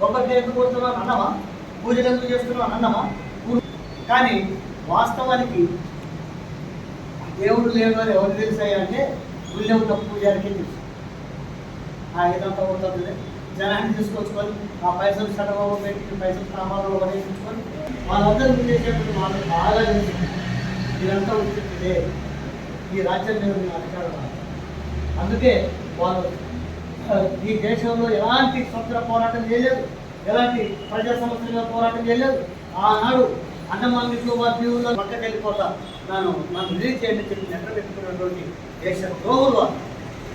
కొబ్బరికాయ ఎందుకు కొడుతున్నావు అన్నమా? పూజలు ఎందుకు చేస్తున్నావు అన్నమా? కానీ వాస్తవానికి దేవుడు లేడు అని ఎవరు తెలిసాయంటే అంటే గుళ్ళె ఉన్న తెలుసు. ఆ ఏదంతా అవుతుంది జనాన్ని తీసుకొచ్చుకొని ఆ పైసలు సడబాబు పెట్టి పైసలు సామాన్లు వదిలించుకొని వాళ్ళందరూ చేసేటువంటి వాళ్ళకి బాగా తెలుసు. ఇదంతా ఉంటుంది ఈ రాజ్యం మీద అధికారం అందుకే వాళ్ళు ఈ దేశంలో ఎలాంటి స్వతంత్ర పోరాటం చేయలేదు. ఎలాంటి ప్రజా సమస్యల పోరాటం చేయలేదు. ఆనాడు అండమాన్ నికోబార్ దీవుల్లో పక్కకి వెళ్ళిపోతా నన్ను నన్ను రిలీజ్ చేయండి చెప్పి నెట్ట పెట్టుకున్నటువంటి దేశ ద్రోహులు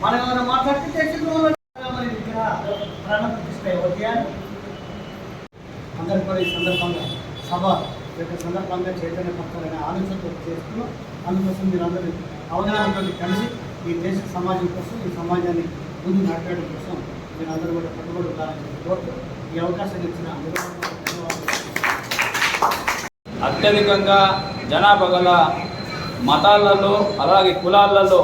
మనం ఏమైనా మాట్లాడితే దేశ ద్రోహులు ప్రాణం విగ్రహ ఉదయాన్ని అందరూ కూడా ఈ సందర్భంగా సభ యొక్క సందర్భంగా చైతన్యపరచాలనే ఆలోచనతో చేస్తున్నాం. అందుకోసం మీరు అందరూ అవగాహనతో కలిసి ఈ దేశ సమాజం కోసం ఈ సమాజాన్ని ముందు మాట్లాడడం కోసం మీరు అందరూ కూడా పట్టుబడి ఉండాలని కోరుతూ ఈ అవకాశం ఇచ్చిన అత్యధికంగా జనాభా గల మతాలలో అలాగే కులాలలో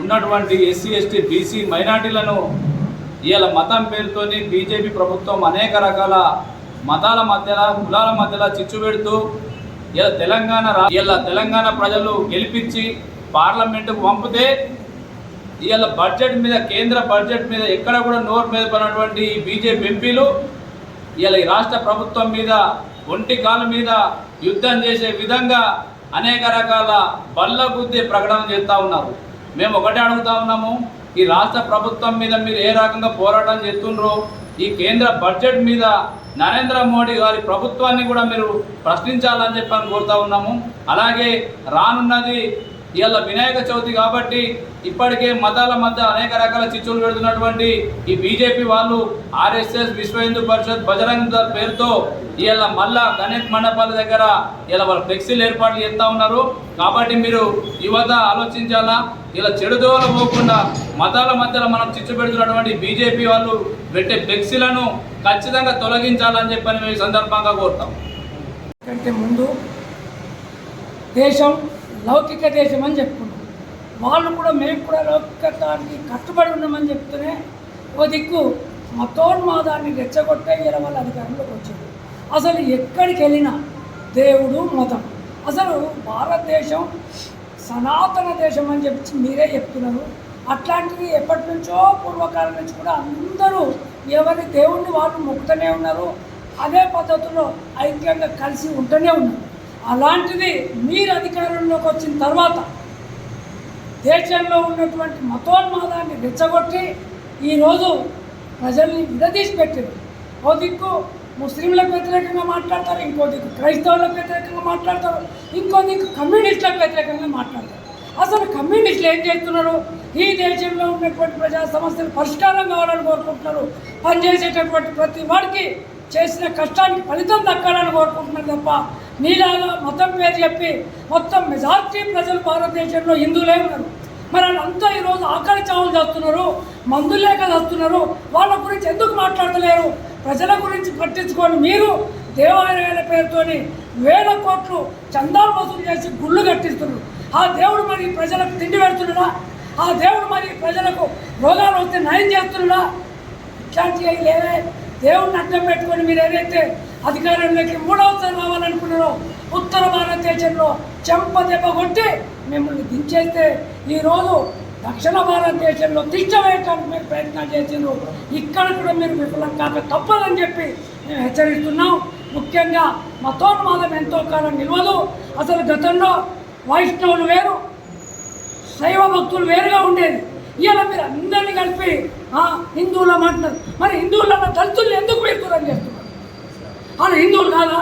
ఉన్నటువంటి ఎస్సీ ఎస్టీ బీసీ మైనార్టీలను ఇవాళ మతం పేరుతోని బీజేపీ ప్రభుత్వం అనేక రకాల మతాల మధ్యన కులాల మధ్యలో చిచ్చు పెడుతూ ఇలా తెలంగాణ ఇలా తెలంగాణ ప్రజలు గెలిపించి పార్లమెంటుకు పంపితే ఇవాళ బడ్జెట్ మీద కేంద్ర బడ్జెట్ మీద ఎక్కడ కూడా నోరు మీద పడినటువంటి ఈ బీజేపీ ఎంపీలు ఇవాళ ఈ రాష్ట్ర ప్రభుత్వం మీద ఒంటి కాలు మీద యుద్ధం చేసే విధంగా అనేక రకాల బల్ల గుద్దే ప్రకటన చేస్తూ ఉన్నారు. మేము ఒకటే అడుగుతా ఉన్నాము ఈ రాష్ట్ర ప్రభుత్వం మీద మీరు ఏ రకంగా పోరాటం చేస్తుండ్రో ఈ కేంద్ర బడ్జెట్ మీద నరేంద్ర మోడీ గారి ప్రభుత్వాన్ని కూడా మీరు ప్రశ్నించాలని చెప్పని కోరుతా ఉన్నాము. అలాగే రానున్నది ఇవాళ వినాయక చవితి కాబట్టి ఇప్పటికే మతాల మధ్య అనేక రకాల చిచ్చులు పెడుతున్నటువంటి ఈ బీజేపీ వాళ్ళు ఆర్ఎస్ఎస్ విశ్వ హిందూ పరిషత్ బజరంగ్ దళ్ పేరుతో ఇవాళ మళ్ళా గణేష్ మండపాల దగ్గర ఇలా వాళ్ళ ఫ్లెక్సీలు ఏర్పాట్లు చేస్తూ ఉన్నారు. కాబట్టి మీరు యువత ఆలోచించాలా? ఇలా చెడుదోవలు పోకుండా మతాల మధ్యలో మనం చిచ్చు పెడుతున్నటువంటి బీజేపీ వాళ్ళు పెట్టే ఫ్లెక్సీలను ఖచ్చితంగా తొలగించాలని చెప్పని మేము సందర్భంగా కోరుతాం. కంటే ముందు దేశం లౌకిక దేశం అని చెప్పుకున్నాం వాళ్ళు కూడా మేము కూడా లౌకికతానికి కట్టుబడి ఉన్నామని చెప్తూనే ఓ దిక్కు మతోన్మాదాన్ని రెచ్చగొట్టే ఇలా వాళ్ళ అధికారంలోకి వచ్చారు. అసలు ఎక్కడికి వెళ్ళినా దేవుడు మతం. అసలు భారతదేశం సనాతన దేశం అని చెప్పి మీరే చెప్తున్నారు. అట్లాంటిది ఎప్పటి నుంచో పూర్వకాలం నుంచి కూడా అందరూ ఎవరి దేవుణ్ణి వాళ్ళు మొక్కుతూనే ఉన్నారు. అదే పద్ధతిలో ఐక్యంగా కలిసి ఉంటూనే ఉన్నారు. అలాంటిది మీరు అధికారంలోకి వచ్చిన తర్వాత దేశంలో ఉన్నటువంటి మతోన్మాదాన్ని రెచ్చగొట్టి ఈరోజు ప్రజల్ని విడదీసి పెట్టింది ఓ దిక్కు ముస్లింలకు వ్యతిరేకంగా మాట్లాడతారు ఇంకో దిక్కు క్రైస్తవులకు వ్యతిరేకంగా మాట్లాడతారు ఇంకో దిక్కు కమ్యూనిస్టులకు వ్యతిరేకంగా మాట్లాడతారు. అసలు కమ్యూనిస్టులు ఏం చేస్తున్నారు? ఈ దేశంలో ఉన్నటువంటి ప్రజా సమస్యలు పరిష్కారం కావాలని కోరుకుంటున్నారు. పనిచేసేటటువంటి ప్రతి వాడికి చేసిన కష్టానికి ఫలితం దక్కాలని కోరుకుంటున్నారు తప్ప నీలాగా మతం పేరు చెప్పి మొత్తం మెజార్టీ ప్రజలు భారతదేశంలో హిందువులే ఉన్నారు. మరి వాళ్ళంతా ఈరోజు ఆకలి చావులు చేస్తున్నారు మందులే కదా వస్తున్నారు వాళ్ళ గురించి ఎందుకు మాట్లాడతలేరు ప్రజల గురించి పట్టించుకొని మీరు దేవాలయాల పేరుతోని వేల కోట్లు చందాలు వసూలు చేసి గుళ్ళు కట్టిస్తున్నారు. ఆ దేవుడు మరి ప్రజలకు తిండి పెడుతున్నాడా? ఆ దేవుడు మరి ప్రజలకు రోగాలు వస్తే నయం చేస్తున్నాడా? ఇట్లాంటివి లేవే. దేవుడిని అడ్డం పెట్టుకొని మీరు ఏదైతే అధికారంలోకి మూడవసారి రావాలనుకున్నారో ఉత్తర భారతదేశంలో చెంప దెబ్బ కొట్టి మిమ్మల్ని దించేస్తే ఈరోజు దక్షిణ భారతదేశంలో తిష్టవేయటానికి మీరు ప్రయత్నం చేసారు ఇక్కడ కూడా మీరు విఫలం కాక తప్పదని చెప్పి మేము హెచ్చరిస్తున్నాం. ముఖ్యంగా మతోన్మాదం ఎంతో కాలం నిలవదు. అసలు గతంలో వైష్ణవులు వేరు శైవ భక్తులు వేరుగా ఉండేది. ఇవాళ మీరు అందరినీ కలిపి ఆ, హిందువులు అంటున్నారు మరి హిందువులలో దళితులు ఎందుకు పెడుతున్నారని చేస్తున్నారు? వాళ్ళు హిందువులు కాదా?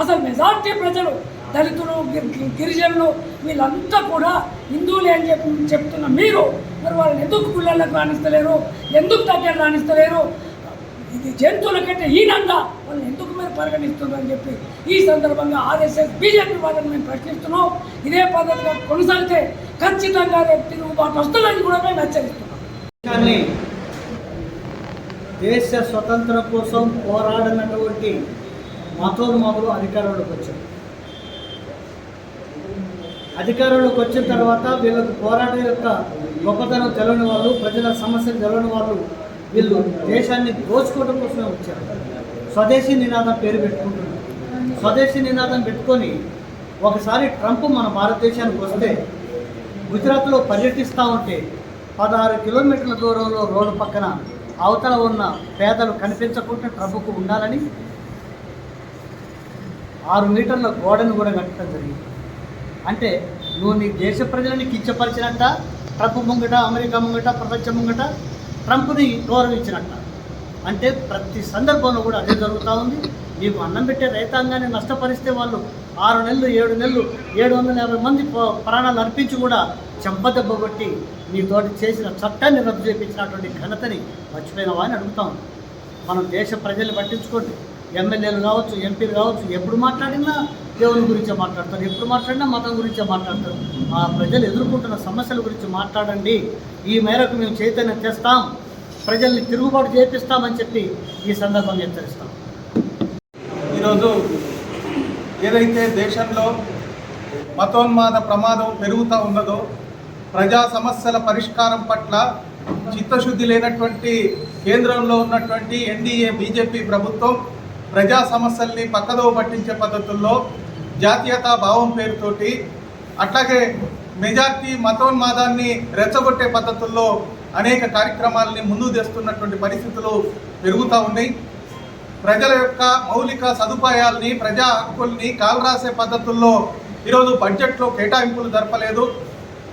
అసలు మెజార్టీ ప్రజలు దళితులు గిరిజనులు వీళ్ళంతా కూడా హిందువులే అని చెప్పి చెప్తున్న మీరు మరి వాళ్ళని ఎందుకు గుళ్ళలకు రాణిస్తలేరు? ఎందుకు దగ్గర రాణిస్తలేరు? ఇది జంతువుల కంటే హీనంగా వాళ్ళని ఎందుకు మీరు పరిగణిస్తున్నారు అని చెప్పి ఈ సందర్భంగా ఆర్ఎస్ఎస్ బీజేపీ వాళ్ళని మేము ప్రశ్నిస్తున్నాం. ఇదే పద్ధతిగా కొనసాగితే ఖచ్చితంగా రేపు తిరుగుబాటు వస్తుందని కూడా మేము హెచ్చరిస్తున్నాం. కానీ దేశ స్వతంత్రం కోసం పోరాడినటువంటి మతోన్మాదులు అధికారంలోకి వచ్చారు. అధికారంలోకి వచ్చిన తర్వాత వీళ్ళకు పోరాటం యొక్క గొప్పతనం తెలియని వాళ్ళు ప్రజల సమస్యలు తెలియని వాళ్ళు వీళ్ళు దేశాన్ని దోచుకోవడం కోసమే వచ్చారు. స్వదేశీ నినాదం పేరు పెట్టుకుంటున్నారు. స్వదేశీ నినాదం పెట్టుకొని ఒకసారి ట్రంప్ మన భారతదేశానికి వస్తే గుజరాత్లో పర్యటిస్తూ ఉంటే పదహారు కిలోమీటర్ల దూరంలో రోడ్డు పక్కన అవతల ఉన్న పేదలు కనిపించకుండా ట్రంప్కు ఉండాలని ఆరు మీటర్ల గోడను కూడా కట్టడం జరిగింది. అంటే నువ్వు నీ దేశ ప్రజలని కించపరిచినట్ట ట్రంప్ ముంగట అమెరికా ముంగట ప్రపంచం ముంగట ట్రంప్ని గౌరవించినట్ట. అంటే ప్రతి సందర్భంలో కూడా అదే జరుగుతూ ఉంది. నీకు అన్నం పెట్టే రైతాంగాన్ని నష్టపరిస్తే వాళ్ళు ఆరు నెలలు ఏడు నెలలు ఏడు వందల యాభై మంది ప్రాణాలు అర్పించి కూడా చెంపదెబ్బ కొట్టి నీ తోటి చేసిన చట్టాన్ని రద్దు చేయించినటువంటి ఘనతని మర్చిపోయినవా అని అడుగుతాం మనం దేశ ప్రజల్ని పట్టించుకోండి. ఎమ్మెల్యేలు కావచ్చు ఎంపీలు కావచ్చు ఎప్పుడు మాట్లాడినా దేవుని గురించే మాట్లాడతారు ఎప్పుడు మాట్లాడినా మతం గురించే మాట్లాడతారు. ఆ ప్రజలు ఎదుర్కొంటున్న సమస్యల గురించి మాట్లాడండి. ఈ మేరకు మేము చైతన్యం తెస్తాం. ప్రజల్ని తిరుగుబాటు చేపిస్తామని చెప్పి ఈ సందర్భంగా హెచ్చరిస్తాం. ఈరోజు ఏదైతే దేశంలో మతోన్మాద ప్రమాదం పెరుగుతూ ఉన్నదో ప్రజా సమస్యల పరిష్కారం పట్ల చిత్తశుద్ధి లేనటువంటి కేంద్రంలో ఉన్నటువంటి ఎన్డీఏ బీజేపీ ప్రభుత్వం ప్రజా సమస్యల్ని పక్కదో పట్టించే పద్ధతుల్లో జాతీయతా భావం పేరుతోటి అట్లాగే మెజార్టీ మతోన్మాదాన్ని రెచ్చగొట్టే పద్ధతుల్లో అనేక కార్యక్రమాలని ముందు తెస్తున్నటువంటి పరిస్థితులు పెరుగుతూ ఉన్నాయి. ప్రజల యొక్క మౌలిక సదుపాయాల్ని ప్రజా హక్కుల్ని కాలరాసే పద్ధతుల్లో ఈరోజు బడ్జెట్లో కేటాయింపులు జరపలేదు.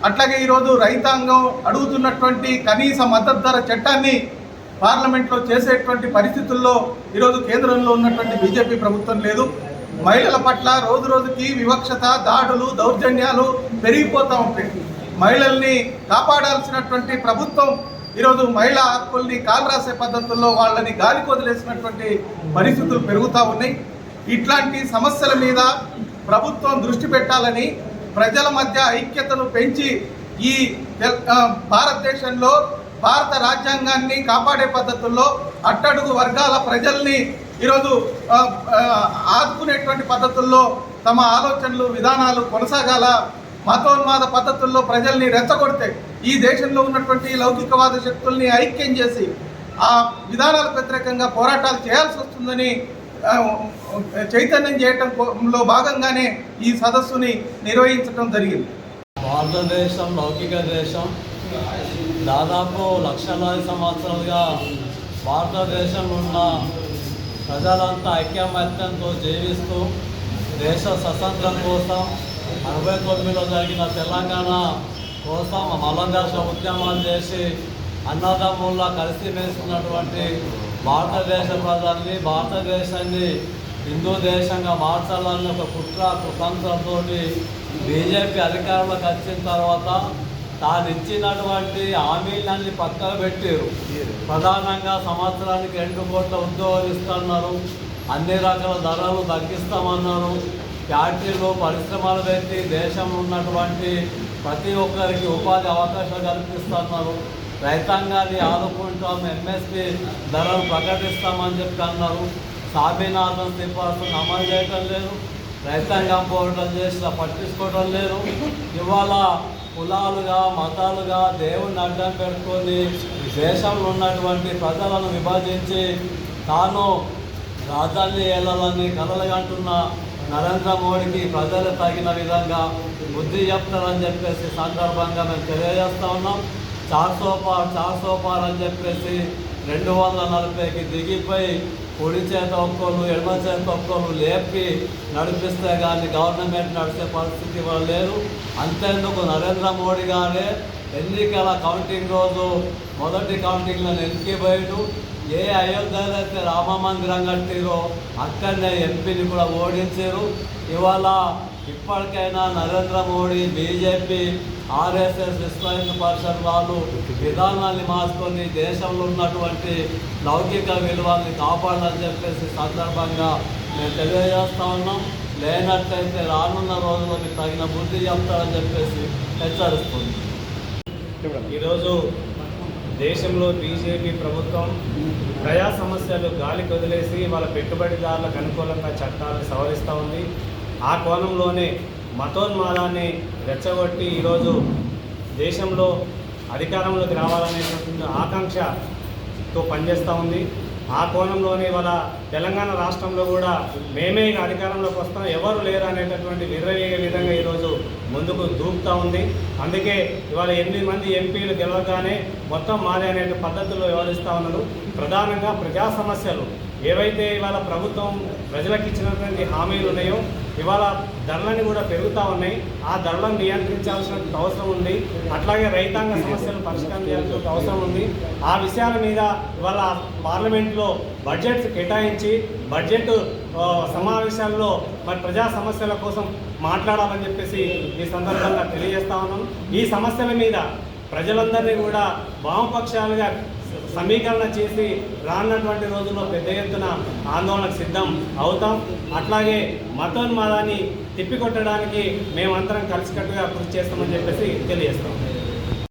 అట్లాగే ఈరోజు రైతాంగం అడుగుతున్నటువంటి కనీస మద్దతు ధర చట్టాన్ని పార్లమెంట్లో చేసేటువంటి పరిస్థితుల్లో ఈరోజు కేంద్రంలో ఉన్నటువంటి బీజేపీ ప్రభుత్వం లేదు. మహిళల పట్ల రోజు రోజుకి వివక్షత దాడులు దౌర్జన్యాలు పెరిగిపోతూ ఉంటాయి. మహిళల్ని కాపాడాల్సినటువంటి ప్రభుత్వం ఈరోజు మహిళా హక్కుల్ని కాలరాసే పద్ధతుల్లో వాళ్ళని గాలికి వదిలేసినటువంటి పరిస్థితులు పెరుగుతూ ఉన్నాయి. ఇట్లాంటి సమస్యల మీద ప్రభుత్వం దృష్టి పెట్టాలని ప్రజల మధ్య ఐక్యతను పెంచి ఈ భారతదేశంలో భారత రాజ్యాంగాన్ని కాపాడే పద్ధతుల్లో అట్టడుగు వర్గాల ప్రజల్ని ఈరోజు ఆదుకునేటువంటి పద్ధతుల్లో తమ ఆలోచనలు విధానాలు కొనసాగాల మతోన్మాద పద్ధతుల్లో ప్రజల్ని రెచ్చగొడితే ఈ దేశంలో ఉన్నటువంటి లౌకికవాద శక్తుల్ని ఐక్యం చేసి ఆ విధానాలకు వ్యతిరేకంగా పోరాటాలు చేయాల్సి వస్తుందని చైతన్యం చేయటంలో భాగంగానే ఈ సదస్సుని నిర్వహించడం జరిగింది. భారతదేశం లౌకిక దేశం దాదాపు లక్షలాది సంవత్సరాలుగా భారతదేశంలో ఉన్న ప్రజలంతా ఐక్యమత్యంతో జీవిస్తూ దేశ స్వతంత్రం కోసం అరవై తొమ్మిదిలో జరిగిన తెలంగాణ కోసం మలందర్శ ఉద్యమాలు చేసి అన్నదమ్ముల్లా కలిసిమెలిసినటువంటి భారతదేశ ప్రజల్ని భారతదేశాన్ని హిందూ దేశంగా మార్చాలని ఒక కుట్ర కుతంత్రంతో బీజేపీ అధికారంలోకి వచ్చిన తర్వాత తాను ఇచ్చినటువంటి హామీలన్నీ పక్కన పెట్టారు. ప్రధానంగా సంవత్సరానికి రెండు కోట్ల ఉద్యోగాలు ఇస్తున్నారు. అన్ని రకాల ధరలు తగ్గిస్తామన్నారు. ఫ్యాక్టరీలు పరిశ్రమలు పెట్టి దేశంలో ఉన్నటువంటి ప్రతి ఒక్కరికి ఉపాధి అవకాశాలు కల్పిస్తున్నారు. రైతాంగాన్ని ఆదుకుంటాం ఎంఎస్పి ధరలు ప్రకటిస్తామని చెప్పి అన్నారు. స్వామినాథన్ సిఫార్సును అమలు చేయటం లేదు. రైతాంగం పోవటం చేసిన పట్టించుకోవడం లేదు. ఇవాళ కులాలుగా మతాలుగా దేవుణ్ణి అడ్డం పెట్టుకొని దేశంలో ఉన్నటువంటి ప్రజలను విభజించి తాను రాజధాని ఏలాలని కలలుగంటున్న నరేంద్ర మోడీకి ప్రజలు తగిన విధంగా బుద్ధి చెప్తారని చెప్పేసి సందర్భంగా మేము తెలియజేస్తా ఉన్నాం. చార్ సోపార్ చార్ సోపార్ అని చెప్పేసి రెండు వందల నలభైకి దిగిపోయి కుడి చేత ఒక్కోళ్ళు ఎడమ చేత ఒక్కోళ్ళు లేపి నడిపిస్తే కానీ గవర్నమెంట్ నడిచే పరిస్థితి ఇవాళ లేదు అంతేందుకు నరేంద్ర మోడీ గారే ఎన్నికల కౌంటింగ్ రోజు మొదటి కౌంటింగ్లో ఎన్నికబోయాడు ఏ అయోధ్యలో అయితే రామ మందిరం కట్టిరో అక్కడనే ఎంపీని కూడా ఓడించారు. ఇవాళ ఇప్పటికైనా నరేంద్ర మోడీ బీజేపీ ఆర్ఎస్ఎస్ విశ్వ పరిషత్ వాళ్ళు విధానాన్ని మార్చుకొని దేశంలో ఉన్నటువంటి లౌకిక విలువల్ని కాపాడాలని చెప్పేసి సందర్భంగా మేము తెలియజేస్తా ఉన్నాం. లేనట్లయితే రానున్న రోజుల్లో మీకు తగిన బుద్ధి చెప్తారని చెప్పేసి హెచ్చరిస్తుంది ఈరోజు దేశంలో బీజేపీ ప్రభుత్వం ప్రజా సమస్యలు గాలి వదిలేసి వాళ్ళ పెట్టుబడిదారులకు అనుకూలంగా చట్టాలను సవరిస్తూ ఉంది. ఆ కోణంలోనే మతోన్మాదాన్ని రెచ్చగొట్టి ఈరోజు దేశంలో అధికారంలోకి రావాలనేటువంటి ఆకాంక్షతో పనిచేస్తూ ఉంది. ఆ కోణంలోనే ఇవాళ తెలంగాణ రాష్ట్రంలో కూడా మేమే ఇక అధికారంలోకి వస్తాం. ఎవరు లేరు అనేటటువంటి విర్రవీగే విధంగా ఈరోజు ముందుకు దూకుతూ ఉంది. అందుకే ఇవాళ ఎనిమిది మంది ఎంపీలు గెలవగానే మొత్తం మాదే అనే పద్ధతిలో వ్యవహరిస్తూ ఉన్నారు. ప్రధానంగా ప్రజా సమస్యలు. ఏవైతే ఇవాళ ప్రభుత్వం ప్రజలకు ఇచ్చినటువంటి హామీలు ఉన్నాయో ఇవాళ ధరలని కూడా పెరుగుతూ ఉన్నాయి. ఆ ధరలను నియంత్రించాల్సిన అవసరం ఉంది. అట్లాగే రైతాంగ సమస్యలు పరిష్కారం చేయాల్సిన అవసరం ఉంది. ఆ విషయాల మీద ఇవాళ పార్లమెంట్లో బడ్జెట్స్ కేటాయించి బడ్జెట్ సమావేశాల్లో మరి ప్రజా సమస్యల కోసం మాట్లాడాలని చెప్పేసి ఈ సందర్భంగా తెలియజేస్తా ఉన్నాం ఈ సమస్యల మీద ప్రజలందరినీ కూడా వామపక్షాలుగా సమీకరణ చేసి రానున్నటువంటి రోజుల్లో పెద్ద ఎత్తున ఆందోళనకు సిద్ధం అవుతాం. అట్లాగే మతోన్మాదాన్ని తిప్పికొట్టడానికి మేమందరం కలిసికట్టుగా కృషి చేస్తామని చెప్పేసి తెలియజేస్తాం